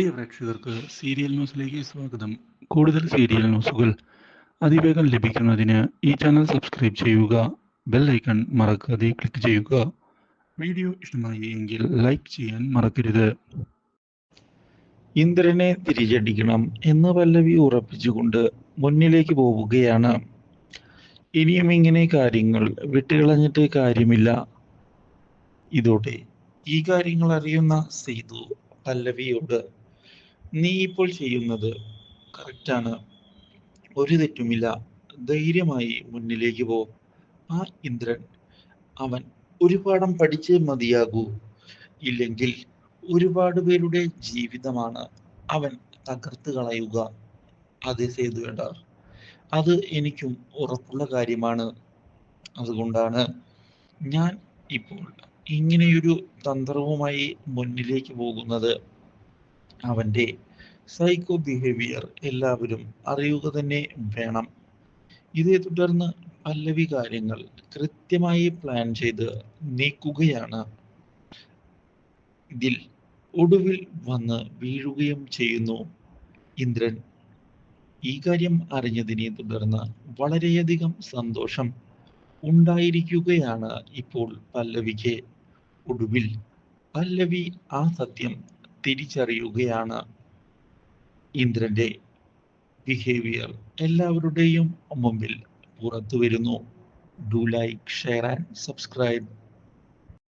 പ്രിയ പ്രേക്ഷകർക്ക് സീരിയൽ ന്യൂസിലേക്ക് സ്വാഗതം. കൂടുതൽ സീരിയൽ ന്യൂസുകൾ അതിവേഗം ലഭിക്കുന്നതിന് ഈ ചാനൽ സബ്സ്ക്രൈബ് ചെയ്യുക ബെൽ ഐക്കൺ മറക്കാതെ ക്ലിക്ക് ചെയ്യുക. വീഡിയോ ഇഷ്ടമായി എങ്കിൽ ലൈക്ക് ചെയ്യാൻ മറക്കരുത്. ഇന്ദ്രനെ തിരിച്ചടിക്കണം എന്ന് പല്ലവി ഉറപ്പിച്ചുകൊണ്ട് മുന്നിലേക്ക് പോവുകയാണ്. ഇനിയും ഇങ്ങനെ കാര്യങ്ങൾ വിട്ടുകളഞ്ഞിട്ട് കാര്യമില്ല. ഇതോടെ ഈ കാര്യങ്ങൾ അറിയുന്ന സീതു പല്ലവിയോട് നീ ഇപ്പോൾ ചെയ്യുന്നത് കറക്റ്റാണ്. ഒരു തെറ്റുമില്ല. ധൈര്യമായി മുന്നിലേക്ക് പോ. ആ ഇന്ദ്രൻ അവൻ ഒരു പാഠം പഠിച്ചേ മതിയാകൂ. ഇല്ലെങ്കിൽ ഒരുപാട് പേരുടെ ജീവിതമാണ് അവൻ തകർത്ത് കളയുക. അത് സേതു വേണ്ട അത് എനിക്കും ഉറപ്പുള്ള കാര്യമാണ്. അതുകൊണ്ടാണ് ഞാൻ ഇപ്പോൾ ഇങ്ങനെയൊരു തന്ത്രവുമായി മുന്നിലേക്ക് പോകുന്നത്. അവന്റെ സൈക്കോ ബിഹേവിയർ എല്ലാവരും അറിയുക തന്നെ വേണം. ഇതേ തുടർന്ന് പല്ലവി കാര്യങ്ങൾ കൃത്യമായി പ്ലാൻ ചെയ്ത് നീക്കുകയാണ്. ഇതിൽ ഒടുവിൽ വന്ന് വീഴുകയും ചെയ്യുന്നു ഇന്ദ്രൻ. ഈ കാര്യം അറിഞ്ഞതിനെ തുടർന്ന് വളരെയധികം സന്തോഷം ഉണ്ടായിരിക്കുകയാണ് ഇപ്പോൾ പല്ലവിക്ക്. ഒടുവിൽ പല്ലവി ആ സത്യം തിരിച്ചറിയുകയാണ് ഇന്ദ്രന്റെ ബിഹേവിയർ എല്ലാവരുടെയും മുമ്പിൽ പുറത്തു വരുന്നു do like share and subscribe